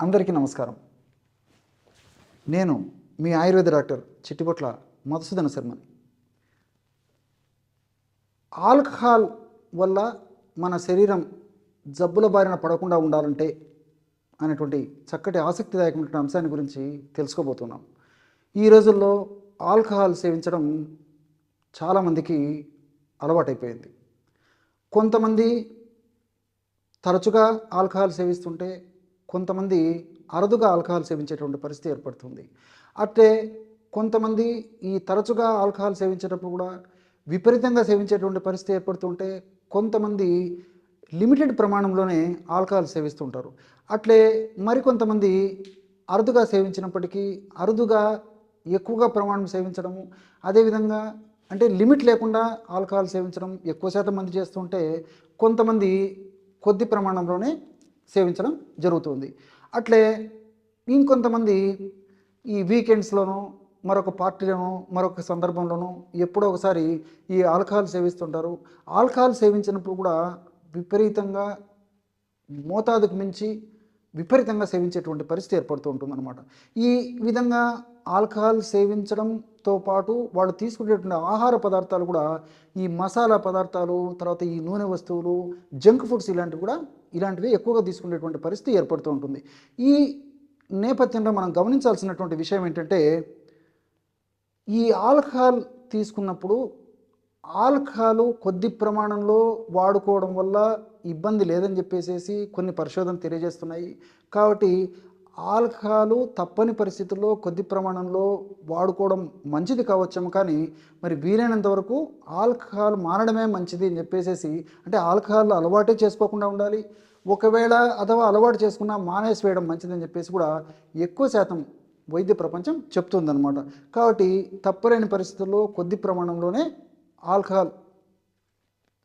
అందరికీ నమస్కారం. నేను మీ ఆయుర్వేద డాక్టర్ చిట్టిపొట్ల మధుసూదన శర్మని. ఆల్కహాల్ వల్ల మన శరీరం జబ్బుల బారిన పడకుండా ఉండాలంటే అనేటువంటి చక్కటి ఆసక్తిదాయకమైన అంశాన్ని గురించి తెలుసుకోబోతున్నాం. ఈ రోజుల్లో ఆల్కహాల్ సేవించడం చాలామందికి అలవాటైపోయింది. కొంతమంది తరచుగా ఆల్కహాల్ సేవిస్తుంటే కొంతమంది అరుదుగా ఆల్కహాల్ సేవించేటువంటి పరిస్థితి ఏర్పడుతుంది. అట్లే కొంతమంది ఈ తరచుగా ఆల్కహాల్ సేవించేటప్పుడు కూడా విపరీతంగా సేవించేటువంటి పరిస్థితి ఏర్పడుతుంటే కొంతమంది లిమిటెడ్ ప్రమాణంలోనే ఆల్కహాల్ సేవిస్తుంటారు. అట్లే మరికొంతమంది అరుదుగా సేవించినప్పటికీ అరుదుగా ఎక్కువగా ప్రమాణం సేవించడము అదేవిధంగా అంటే లిమిట్ లేకుండా ఆల్కహాల్ సేవించడం ఎక్కువ శాతం మంది చేస్తుంటే కొంతమంది కొద్ది ప్రమాణంలోనే సేవించడం జరుగుతుంది. అట్లే ఇంకొంతమంది ఈ వీకెండ్స్లోనూ మరొక పార్టీలోనూ మరొక సందర్భంలోనూ ఎప్పుడో ఒకసారి ఈ ఆల్కహాల్ సేవిస్తుంటారు. ఆల్కహాల్ సేవించినప్పుడు కూడా విపరీతంగా మోతాదుకు మించి విపరీతంగా సేవించేటువంటి పరిస్థితి ఏర్పడుతూ ఉంటుందన్నమాట. ఈ విధంగా ఆల్కహాల్ సేవించడంతో పాటు వాళ్ళు తీసుకునేటువంటి ఆహార పదార్థాలు కూడా ఈ మసాలా పదార్థాలు తర్వాత ఈ నూనె వస్తువులు జంక్ ఫుడ్స్ ఇలాంటివి కూడా ఇలాంటివి ఎక్కువగా తీసుకునేటువంటి పరిస్థితి ఏర్పడుతూ ఉంటుంది. ఈ నేపథ్యంలో మనం గమనించాల్సినటువంటి విషయం ఏంటంటే ఈ ఆల్కహాల్ తీసుకున్నప్పుడు ఆల్కహాల్ కొద్ది ప్రమాణంలో వాడుకోవడం వల్ల ఇబ్బంది లేదని చెప్పేసేసి కొన్ని పరిశోధనలు తెలియజేస్తున్నాయి. కాబట్టి ఆల్కహాలు తప్పని పరిస్థితుల్లో కొద్ది ప్రమాణంలో వాడుకోవడం మంచిది కావచ్చేమో కానీ మరి వీలైనంత వరకు ఆల్కహాల్ మారడమే మంచిది అని చెప్పేసేసి అంటే ఆల్కహాల్ అలవాటే చేసుకోకుండా ఉండాలి. ఒకవేళ అథవా అలవాటు చేసుకున్నా మానేసి వేయడం మంచిదని చెప్పేసి కూడా ఎక్కువ శాతం వైద్య ప్రపంచం చెప్తుందన్నమాట. కాబట్టి తప్పలేని పరిస్థితుల్లో కొద్ది ప్రమాణంలోనే ఆల్కహాల్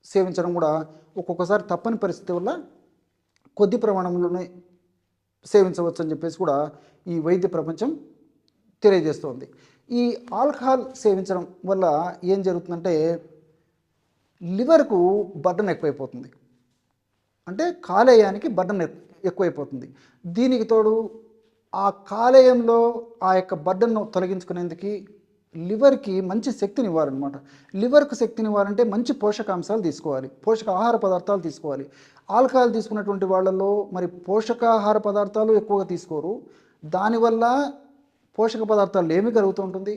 సేవించడం కూడా ఒక్కొక్కసారి తప్పని పరిస్థితి వల్ల కొద్ది ప్రమాణంలోనే సేవించవచ్చు అని చెప్పేసి కూడా ఈ వైద్య ప్రపంచం తెలియజేస్తోంది. ఈ ఆల్కహాల్ సేవించడం వల్ల ఏం జరుగుతుందంటే లివర్కు బర్డన్ ఎక్కువైపోతుంది. అంటే కాలేయానికి బర్డన్ ఎక్కువైపోతుంది. దీనికి తోడు ఆ కాలేయంలో ఆ యొక్క బర్డన్ను తొలగించుకునేందుకు లివర్కి మంచి శక్తిని ఇవ్వాలన్నమాట. లివర్కు శక్తిని ఇవ్వాలంటే మంచి పోషకాంశాలు తీసుకోవాలి. పోషక ఆహార పదార్థాలు తీసుకోవాలి. ఆల్కహాల్ తీసుకున్నటువంటి వాళ్ళల్లో మరి పోషకాహార పదార్థాలు ఎక్కువగా తీసుకోరు. దానివల్ల పోషక పదార్థాలు ఏమి కలుగుతూ ఉంటుంది.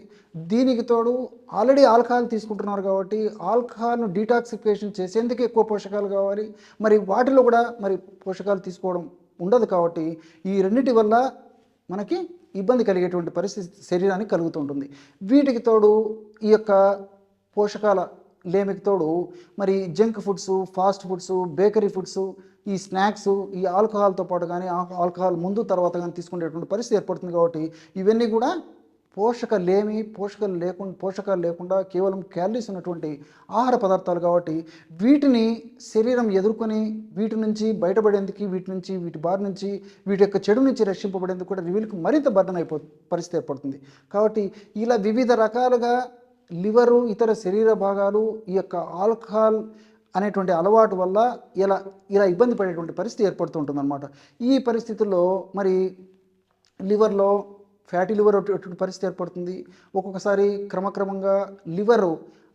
దీనికి తోడు ఆల్రెడీ ఆల్కహాల్ తీసుకుంటున్నారు కాబట్టి ఆల్కహాల్ను డీటాక్సిఫికేషన్ చేసేందుకు ఎక్కువ పోషకాలు కావాలి. మరి వాటిలో కూడా మరి పోషకాలు తీసుకోవడం ఉండదు కాబట్టి ఈ రెండింటి వల్ల మనకి ఇబ్బంది కలిగేటువంటి పరిస్థితి శరీరానికి కలుగుతూ ఉంటుంది. వీటికి తోడు ఈ యొక్క పోషకాల లేమికి తోడు మరి junk foods fast foods bakery foods ఈ స్నాక్స్ ఈ ఆల్కహాల్తో పాటు కానీ ఆల్కహాల్ ముందు తర్వాత కానీ తీసుకునేటువంటి పరిస్థితి ఏర్పడుతుంది కాబట్టి ఇవన్నీ కూడా పోషకలేమి పోషకాలు లేకుండా పోషకాలు లేకుండా కేవలం క్యాలరీస్ ఉన్నటువంటి ఆహార పదార్థాలు కాబట్టి వీటిని శరీరం ఎదుర్కొని వీటి నుంచి బయటపడేందుకు వీటి నుంచి వీటి బారి నుంచి వీటి యొక్క చెడు నుంచి రక్షింపబడేందుకు కూడా వీళ్ళకి మరింత బర్ధన అయిపో పరిస్థితి ఏర్పడుతుంది. కాబట్టి ఇలా వివిధ రకాలుగా లివరు ఇతర శరీర భాగాలు ఈ యొక్క ఆల్కహాల్ అనేటువంటి అలవాటు వల్ల ఇలా ఇలా ఇబ్బంది పడేటువంటి పరిస్థితి ఏర్పడుతుంటుందన్నమాట ఈ పరిస్థితుల్లో మరి లివర్లో ఫ్యాటీ లివర్ అటువంటి పరిస్థితి ఏర్పడుతుంది. ఒక్కొక్కసారి క్రమక్రమంగా లివర్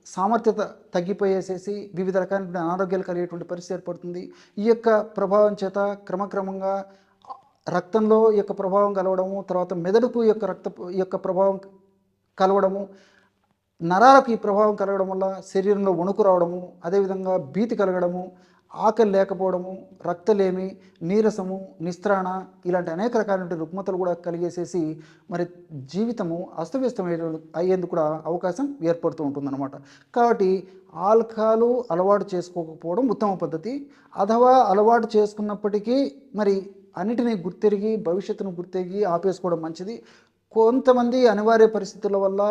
సామర్థ్యత తగ్గిపోయేసేసి వివిధ రకాలైన అనారోగ్యాలు కలిగేటువంటి పరిస్థితి ఏర్పడుతుంది. ఈ యొక్క ప్రభావం చేత క్రమక్రమంగా రక్తంలో ఈ యొక్క ప్రభావం కలవడము తర్వాత మెదడుకు యొక్క రక్త ఈ యొక్క ప్రభావం కలవడము నరాలకు ఈ ప్రభావం కలగడం వల్ల శరీరంలో వణుకు రావడము అదేవిధంగా భీతి కలగడము ఆకలి లేకపోవడము రక్తలేమి నీరసము నిస్త్రాణ ఇలాంటి అనేక రకాలైన రుగ్మతలు కూడా కలిగేసేసి మరి జీవితము అస్తవ్యస్తమయ్యే అయ్యేందుకు కూడా అవకాశం ఏర్పడుతూ ఉంటుందన్నమాట. కాబట్టి ఆల్కహాలు అలవాటు చేసుకోకపోవడం ఉత్తమ పద్ధతి. అథవా అలవాటు చేసుకున్నప్పటికీ మరి అన్నిటినీ గుర్తెరిగి భవిష్యత్తును గుర్తెరిగి ఆపేసుకోవడం మంచిది. కొంతమంది అనివార్య పరిస్థితుల వల్ల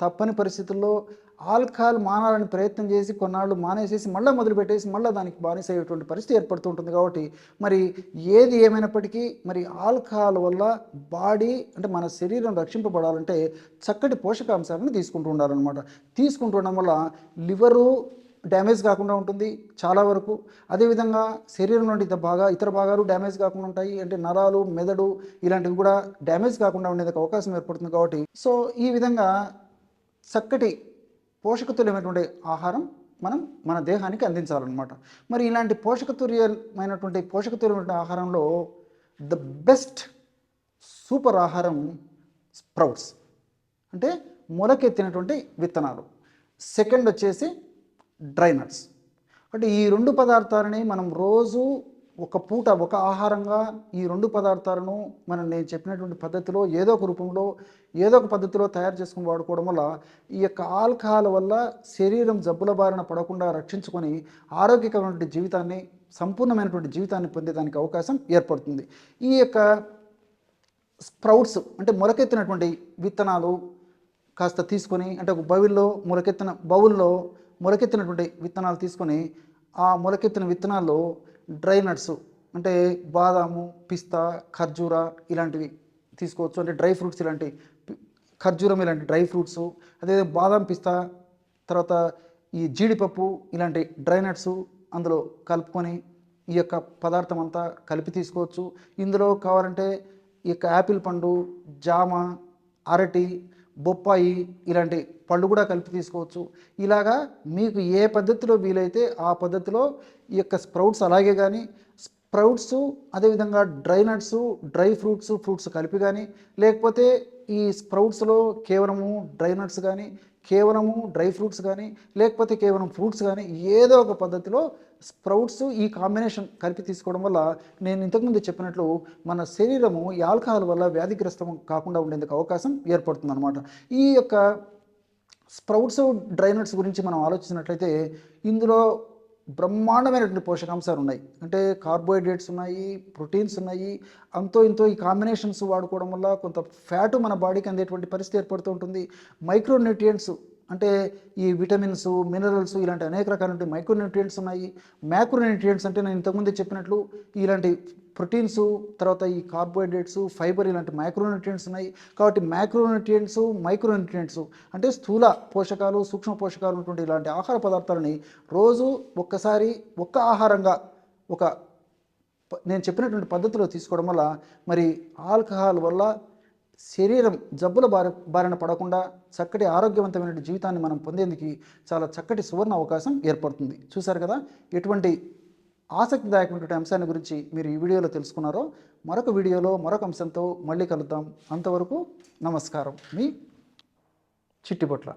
తప్పని పరిస్థితుల్లో ఆల్కహాల్ మానాలని ప్రయత్నం చేసి కొన్నాళ్ళు మానేసేసి మళ్ళీ మొదలుపెట్టేసి మళ్ళీ దానికి బానిస అయ్యేటువంటి పరిస్థితి ఏర్పడుతుంటుంది కాబట్టి మరి ఏది ఏమైనప్పటికీ మరి ఆల్కహాల్ వల్ల బాడీ అంటే మన శరీరం రక్షింపబడాలంటే చక్కటి పోషకాంశాలను తీసుకుంటూ ఉండాలన్నమాట. తీసుకుంటుండడం వల్ల లివరు డ్యామేజ్ కాకుండా ఉంటుంది చాలా వరకు. అదేవిధంగా శరీరం నుండి బాగా ఇతర భాగాలు డ్యామేజ్ కాకుండా ఉంటాయి. అంటే నరాలు మెదడు ఇలాంటివి కూడా డ్యామేజ్ కాకుండా ఉండేందుకు అవకాశం ఏర్పడుతుంది కాబట్టి. సో ఈ విధంగా చక్కటి పోషకతుల్యమైనటువంటి ఆహారం మనం మన దేహానికి అందించాలన్నమాట. మరి ఇలాంటి పోషకతుల్యమైనటువంటి పోషకతుల్యమైన ఆహారంలో ద బెస్ట్ సూపర్ ఆహారం స్ప్రౌట్స్ అంటే మొలకెత్తినటువంటి విత్తనాలు. సెకండ్ వచ్చేసి డ్రై నట్స్. అంటే ఈ రెండు పదార్థాలని మనం రోజు ఒక పూట ఒక ఆహారంగా ఈ రెండు పదార్థాలను మనం నేను చెప్పినటువంటి పద్ధతిలో ఏదో ఒక రూపంలో ఏదో ఒక పద్ధతిలో తయారు చేసుకుని వాడుకోవడం వల్ల ఈ యొక్క ఆల్కహాల్ వల్ల శరీరం జబ్బుల బారిన పడకుండా రక్షించుకొని ఆరోగ్యకరమైనటువంటి జీవితాన్ని సంపూర్ణమైనటువంటి జీవితాన్ని పొందేదానికి అవకాశం ఏర్పడుతుంది. ఈ యొక్క స్ప్రౌట్స్ అంటే మొలకెత్తినటువంటి విత్తనాలు కాస్త తీసుకొని అంటే ఒక బవిల్లో మొలకెత్తిన బౌల్లో మొలకెత్తినటువంటి విత్తనాలు తీసుకొని ఆ మొలకెత్తిన విత్తనాల్లో డ్రై నట్స్ అంటే బాదాము పిస్తా ఖర్జూర ఇలాంటివి తీసుకోవచ్చు. అంటే డ్రై ఫ్రూట్స్ ఇలాంటివి ఖర్జూరం ఇలాంటి డ్రై ఫ్రూట్స్. అదే బాదాం పిస్తా తర్వాత ఈ జీడిపప్పు ఇలాంటి డ్రై నట్స్ అందులో కలుపుకొని ఈ యొక్క పదార్థం అంతా కలిపి తీసుకోవచ్చు. ఇందులో కావాలంటే ఈ యొక్క యాపిల్ పండు జామ అరటి బొప్పాయి ఇలాంటి పళ్ళు కూడా కలిపి తీసుకోవచ్చు. ఇలాగా మీకు ఏ పద్ధతిలో వీలైతే ఆ పద్ధతిలో ఈ యొక్క స్ప్రౌట్స్ అలాగే కానీ స్ప్రౌట్స్ అదేవిధంగా dry nuts dry fruits fruits కలిపి కానీ లేకపోతే ఈ స్ప్రౌట్స్లో కేవలము డ్రై నట్స్ కానీ కేవలము డ్రై ఫ్రూట్స్ కానీ లేకపోతే కేవలం ఫ్రూట్స్ కానీ ఏదో ఒక పద్ధతిలో స్ప్రౌట్స్ ఈ కాంబినేషన్ కలిపి తీసుకోవడం వల్ల నేను ఇంతకుముందు చెప్పినట్లు మన శరీరము ఈ ఆల్కహాల్ వల్ల వ్యాధిగ్రస్తం కాకుండా ఉండేందుకు అవకాశం ఏర్పడుతుంది అనమాట ఈ యొక్క స్ప్రౌట్స్ డ్రైనట్స్ గురించి మనం ఆలోచించినట్లయితే ఇందులో బ్రహ్మాండమైనటువంటి పోషకాంశాలు ఉన్నాయి. అంటే కార్బోహైడ్రేట్స్ ఉన్నాయి ప్రోటీన్స్ ఉన్నాయి. అంతో ఇంతో ఈ కాంబినేషన్స్ వాడుకోవడం వల్ల కొంత ఫ్యాటు మన బాడీకి అందేటువంటి పరిస్థితి ఏర్పడుతూ ఉంటుంది. మైక్రోన్యూట్రియంట్స్ అంటే ఈ విటమిన్స్ మినరల్స్ ఇలాంటి అనేక రకాలైన మైక్రోన్యూట్రియంట్స్ ఉన్నాయి. మ్యాక్రోన్యూట్రియంట్స్ అంటే నేను ఇంతకుముందు చెప్పినట్లు ఇలాంటి ప్రోటీన్స్ తర్వాత ఈ కార్బోహైడ్రేట్స్ ఫైబర్ ఇలాంటి మైక్రోన్యూట్రియంట్స్ ఉన్నాయి. కాబట్టి మైక్రోన్యూట్రియంట్స్ మైక్రోన్యూట్రియంట్స్ అంటే స్థూల పోషకాలు సూక్ష్మ పోషకాలు ఉన్నటువంటి ఇలాంటి ఆహార పదార్థాలని రోజు ఒక్కసారి ఒక్క ఆహారంగా ఒక ప- నేను చెప్పినటువంటి పద్ధతిలో తీసుకోవడం వల్ల మరి ఆల్కహాల్ వల్ల శరీరం జబ్బుల బారి బారిన పడకుండా చక్కటి ఆరోగ్యవంతమైన జీవితాన్ని మనం పొందేందుకు చాలా చక్కటి సువర్ణ అవకాశం ఏర్పడుతుంది. చూశారు కదా? ఎటువంటి ఆసక్తిదాయకమైనటువంటి అంశాన్ని గురించి మీరు ఈ వీడియోలో తెలుసుకున్నారో మరొక వీడియోలో మరొక అంశంతో మళ్ళీ కలుద్దాం. అంతవరకు నమస్కారం. మీ చిట్టిపొట్ల